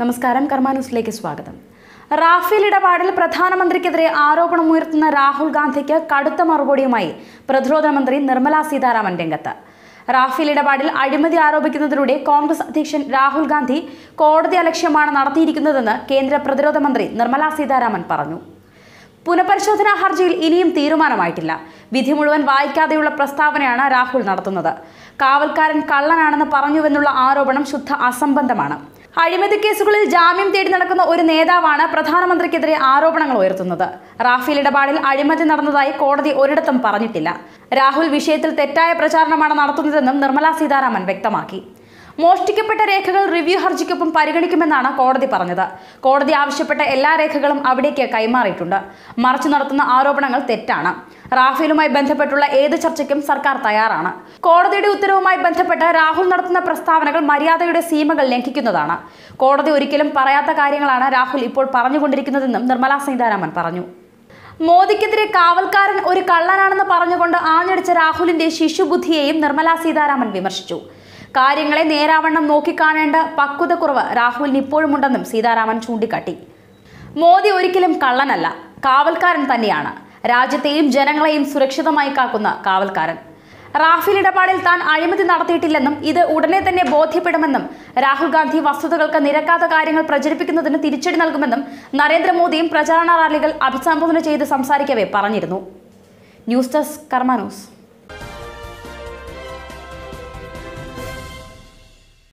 നമസ്കാരം കർമ്മ സ്വാഗതം. റാഫേൽ ഇടപാടിൽ പ്രധാനമന്ത്രിക്കെതിരെ ആരോപണമുയർത്തുന്ന രാഹുൽ ഗാന്ധിക്ക് കടുത്ത മറുപടിയുമായി പ്രതിരോധ മന്ത്രി നിർമ്മല സീതാരാമൻ രംഗത്ത്. റാഫേൽ ഇടപാടിൽ അഴിമതി ആരോപിക്കുന്നതിലൂടെ കോൺഗ്രസ് അധ്യക്ഷൻ രാഹുൽ ഗാന്ധി കോടതി അലക്ഷ്യമാണ് നടത്തിയിരിക്കുന്നതെന്ന് കേന്ദ്ര പ്രതിരോധ മന്ത്രി നിർമ്മല സീതാരാമൻ പറഞ്ഞു. പുനഃപരിശോധനാ ഹർജിയിൽ ഇനിയും തീരുമാനമായിട്ടില്ല. വിധി മുഴുവൻ വായിക്കാതെയുള്ള പ്രസ്താവനയാണ് രാഹുൽ നടത്തുന്നത്. കാവൽക്കാരൻ കള്ളനാണെന്ന് പറഞ്ഞുവെന്നുള്ള ആരോപണം ശുദ്ധ അസംബന്ധമാണ്. അഴിമതി കേസുകളിൽ ജാമ്യം തേടി നടക്കുന്ന ഒരു നേതാവാണ് പ്രധാനമന്ത്രിക്കെതിരെ ആരോപണങ്ങൾ ഉയർത്തുന്നത്. റാഫേൽ ഇടപാടിൽ അഴിമതി നടന്നതായി കോടതി ഒരിടത്തും പറഞ്ഞിട്ടില്ല. രാഹുൽ വിഷയത്തിൽ തെറ്റായ പ്രചാരണമാണ് നടത്തുന്നതെന്നും നിർമ്മല സീതാരാമൻ വ്യക്തമാക്കി. മോഷ്ടിക്കപ്പെട്ട രേഖകൾ റിവ്യൂ ഹർജിക്കൊപ്പം പരിഗണിക്കുമെന്നാണ് കോടതി പറഞ്ഞത്. കോടതി ആവശ്യപ്പെട്ട എല്ലാ രേഖകളും അവിടേക്ക് കൈമാറിയിട്ടുണ്ട്. മറച്ചു നടത്തുന്ന ആരോപണങ്ങൾ തെറ്റാണ്. റാഫേലുമായി ബന്ധപ്പെട്ടുള്ള ഏത് ചർച്ചയ്ക്കും സർക്കാർ തയ്യാറാണ്. കോടതിയുടെ ഉത്തരവുമായി ബന്ധപ്പെട്ട് രാഹുൽ നടത്തുന്ന പ്രസ്താവനകൾ മര്യാദയുടെ സീമകൾ ലംഘിക്കുന്നതാണ്. കോടതി ഒരിക്കലും പറയാത്ത കാര്യങ്ങളാണ് രാഹുൽ ഇപ്പോൾ പറഞ്ഞുകൊണ്ടിരിക്കുന്നതെന്നും നിർമ്മലാ സീതാരാമൻ പറഞ്ഞു. മോദിക്കെതിരെ കാവൽക്കാരൻ ഒരു കള്ളനാണെന്ന് പറഞ്ഞുകൊണ്ട് ആഞ്ഞടിച്ച രാഹുലിന്റെ ശിശുബുദ്ധിയെയും നിർമ്മലാ സീതാരാമൻ വിമർശിച്ചു. കാര്യങ്ങളെ നേരാവണ്ണം നോക്കിക്കാണേണ്ട പക്വത കുറവ് രാഹുലിന് ഇപ്പോഴുമുണ്ടെന്നും സീതാരാമൻ ചൂണ്ടിക്കാട്ടി. മോദി ഒരിക്കലും കള്ളനല്ല കാവൽക്കാരൻ തന്നെയാണ്. രാജ്യത്തെയും ജനങ്ങളെയും സുരക്ഷിതമായി കാക്കുന്ന കാവൽക്കാരൻ. റാഫേൽ ഇടപാടിൽ താൻ അഴിമതി നടത്തിയിട്ടില്ലെന്നും ഇത് ഉടനെ തന്നെ ബോധ്യപ്പെടുമെന്നും രാഹുൽ ഗാന്ധി വസ്തുതകൾക്ക് നിരക്കാത്ത കാര്യങ്ങൾ പ്രചരിപ്പിക്കുന്നതിന് തിരിച്ചടി നൽകുമെന്നും നരേന്ദ്രമോദിയും പ്രചാരണ റാലികൾ അഭിസംബോധന ചെയ്ത് സംസാരിക്കവേ പറഞ്ഞിരുന്നു. News desk Karma news.